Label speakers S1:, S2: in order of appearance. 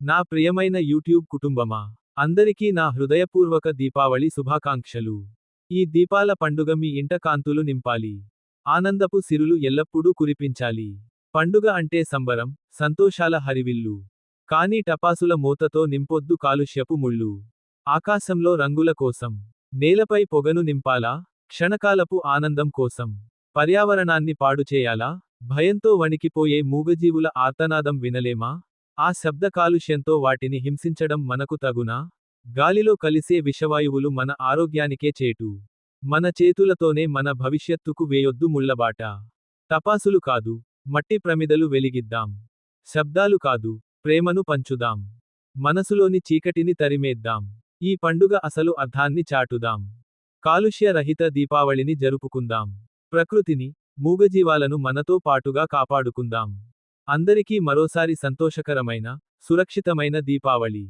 S1: నా ప్రియమైన యూట్యూబ్ కుటుంబమా అందరికీ నా హృదయపూర్వక దీపావళి శుభాకాంక్షలు. ఈ దీపాల పండుగ మీ ఇంట కాంతులు నింపాలి. ఆనందపు సిరులు ఎల్లప్పుడూ కురిపించాలి. పండుగ అంటే సంబరం సంతోషాల హరివిల్లు. కానీ టపాసుల మూతతో నింపొద్దు కాలుష్యపు ముళ్ళు. ఆకాశంలో రంగుల కోసం. నేలపై పొగను నింపాలా? క్షణకాలపు ఆనందం కోసం. పర్యావరణాన్ని పాడుచేయాలా? భయంతో వణికిపోయే మూగజీవుల ఆర్తనాదం వినలేమా? ఆ శబ్ద కాలుష్యంతో వాటిని హింసించడం మనకు తగునా? గాలిలో కలిసే విషవాయువులు మన ఆరోగ్యానికే చేటు. మన చేతులతోనే మన భవిష్యత్తుకు వేయొద్దు ముళ్ళబాట. తపాసులు కాదు మట్టి ప్రమిదలు వెలిగిద్దాం. శబ్దాలు కాదు ప్రేమను పంచుదాం. మనసులోని చీకటిని తరిమేద్దాం. ఈ పండుగ అసలు అర్థాన్ని చాటుదాం. కాలుష్య రహిత దీపావళిని జరుపుకుందాం. ప్రకృతిని మూగజీవాలను మనతో పాటుగా కాపాడుకుందాం. అందరికీ మరోసారి సంతోషకరమైన సురక్షితమైన దీపావళి.